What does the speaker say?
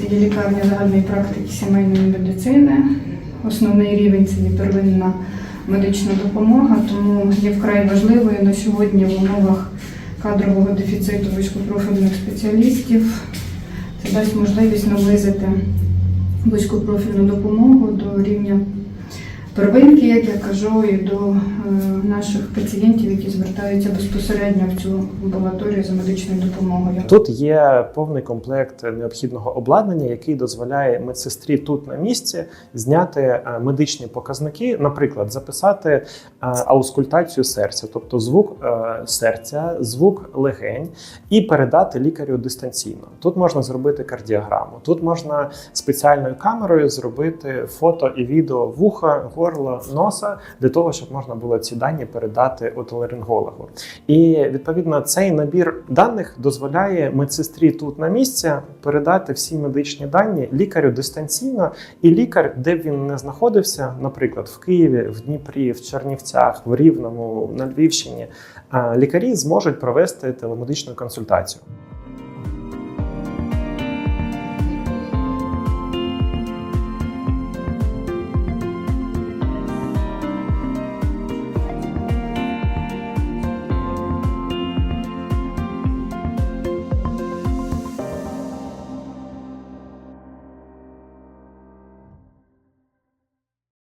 відділі лікарні загальної практики сімейної медицини. Основний рівень це є первинна медична допомога, тому є вкрай важливою на сьогодні в умовах кадрового дефіциту вузькопрофільних спеціалістів. Це дасть можливість наблизити вузькопрофільну допомогу до рівня первинки, як я кажу, і до е, наших пацієнтів, які звертаються безпосередньо в цю амбулаторію за медичною допомогою. Тут є повний комплект необхідного обладнання, який дозволяє медсестрі тут на місці зняти е, медичні показники, наприклад, записати е, аускультацію серця, тобто звук е, серця, звук легень, і передати лікарю дистанційно. Тут можна зробити кардіограму, тут можна спеціальною камерою зробити фото і відео вуха, горла, носа для того, щоб можна було ці дані передати отоларингологу. І відповідно цей набір даних дозволяє медсестрі тут на місці передати всі медичні дані лікарю дистанційно, і лікар, де б він не знаходився, наприклад, в Києві, в Дніпрі, в Чернівцях, в Рівному, на Львівщині, лікарі зможуть провести телемедичну консультацію.